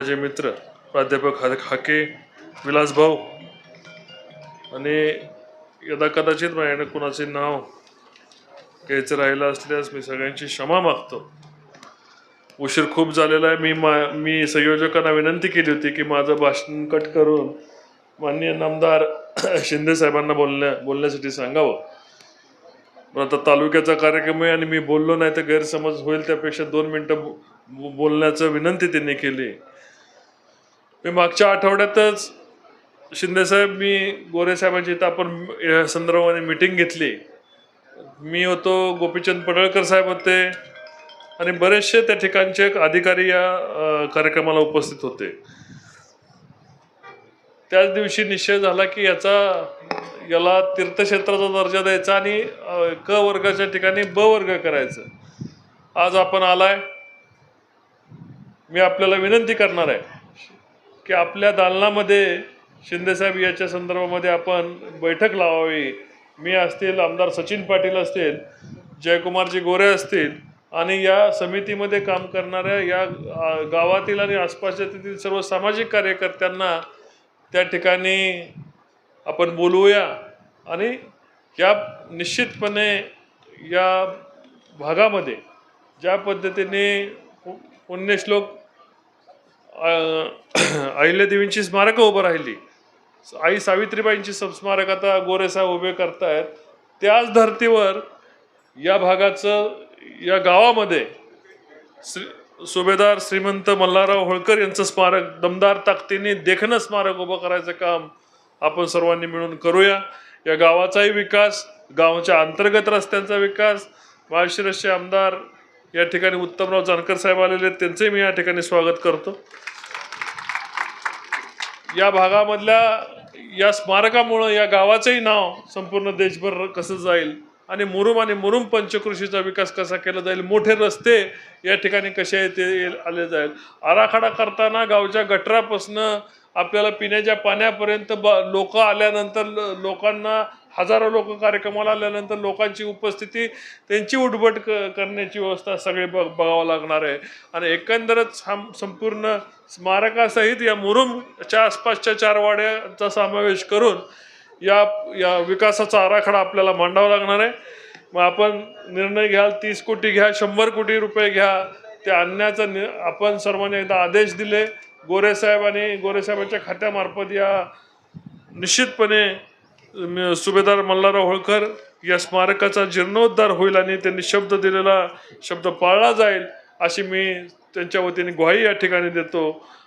माझे मित्र प्राध्यापक हा- हाके विलास भाऊ. आणि यदा कदाचित माझ्याकडे कुणाचे नाव घ्यायचं राहिलं असल्यास मी सगळ्यांची क्षमा मागतो. उशीर खूप झालेला आहे. मी मा मी संयोजकांना विनंती केली होती की माझं भाषण कट करून माननीय नामदार शिंदे साहेबांना बोलण्या बोलण्यासाठी सांगावं. पण आता तालुक्याचा कार्यक्रम आहे आणि मी बोललो नाही तर गैरसमज होईल त्यापेक्षा दोन मिनटं बो- बोलण्याचं विनंती त्यांनी केली. मी मागच्या आठवड्यातच शिंदेसाहेब मी गोरे साहेबांची इथं आपण या संदर्भाने मिटिंग घेतली. मी होतो गोपीचंद पडळकर साहेब होते आणि बरेचसे त्या ठिकाणचे अधिकारी या कार्यक्रमाला उपस्थित होते. त्याच दिवशी निश्चय झाला की याचा याला तीर्थक्षेत्राचा दर्जा द्यायचा आणि क वर्गाच्या ठिकाणी ब वर्ग करायचं. आज आपण आलाय. मी आपल्याला विनंती करणार आहे. की आपल्या दालनामध्ये शिंदेसाहेब याच्या संदर्भामध्ये आपण बैठक लावावी. मी असतील आमदार सचिन पाटील असतील जयकुमारजी गोरे असतील आणि या समितीमध्ये काम करणाऱ्या या गावातील आणि आसपासच्या तेथील सर्व सामाजिक कार्यकर्त्यांना त्या ठिकाणी आपण बोलवूया आणि या निश्चितपणे या भागामध्ये ज्या पद्धतीने पु- पुण्यश्लोक अहिल्यादेवींची स्मारकं उभं राहिली. आई सावित्रीबाईंची संस्मारक आता गोरेसाहेब उभे करतायत. त्याच धर्तीवर या भागाचं या गावामध्ये श्री सुभेदार श्रीमंत मल्हारराव होळकर यांचं स्मारक दमदार ताकदीने देखणं स्मारक उभं करायचं काम आपण सर्वांनी मिळून करूया. या गावाचाही विकास गावाच्या अंतर्गत रस्त्यांचा विकास माळशिरसचे आमदार या ठिकाणी उत्तमराव जानकर साहेब आलेले आहेत. त्यांचंही मी या ठिकाणी स्वागत करतो. या भागामधल्या या स्मारकामुळं या गावाचंही नाव संपूर्ण देशभर कसं जाईल आणि मुरुम आणि मुरुम पंचकृषीचा विकास कसा केला जाईल मोठे रस्ते या ठिकाणी कसे ते आले जाईल. आराखडा करताना गावच्या गटरापासनं आपल्याला पिण्याच्या पाण्यापर्यंत ब लोक आल्यानंतर ल- लोकांना हजारो लोक कार्यक्रमाला आल्यानंतर लोकांची उपस्थिती त्यांची उठबट क करण्याची व्यवस्था सगळे बघ बघावं लागणार आहे. आणि एकंदरच हा संपूर्ण स्मारकासहित या मुरुमच्या आसपासच्या चार वाड्याचा समावेश करून या या विकासाचा आराखडा आपल्याला मांडावा लागणार आहे. मग आपण निर्णय घ्याल तीस कोटी घ्या शंभर कोटी रुपये घ्या ते आणण्याचा नि आपण सर्वांनी एकदा आदेश दिले. गोरेसाहेब आणि गोरेसाहेबांच्या खात्यामार्फत या निश्चितपणे सुभेदार मल्हारराव होळकर या स्मारकाचा जीर्णोद्धार होईल आणि त्यांनी शब्द दिलेला शब्द पाळला जाईल अशी मी त्यांच्या वतीने ग्वाही या ठिकाणी देतो.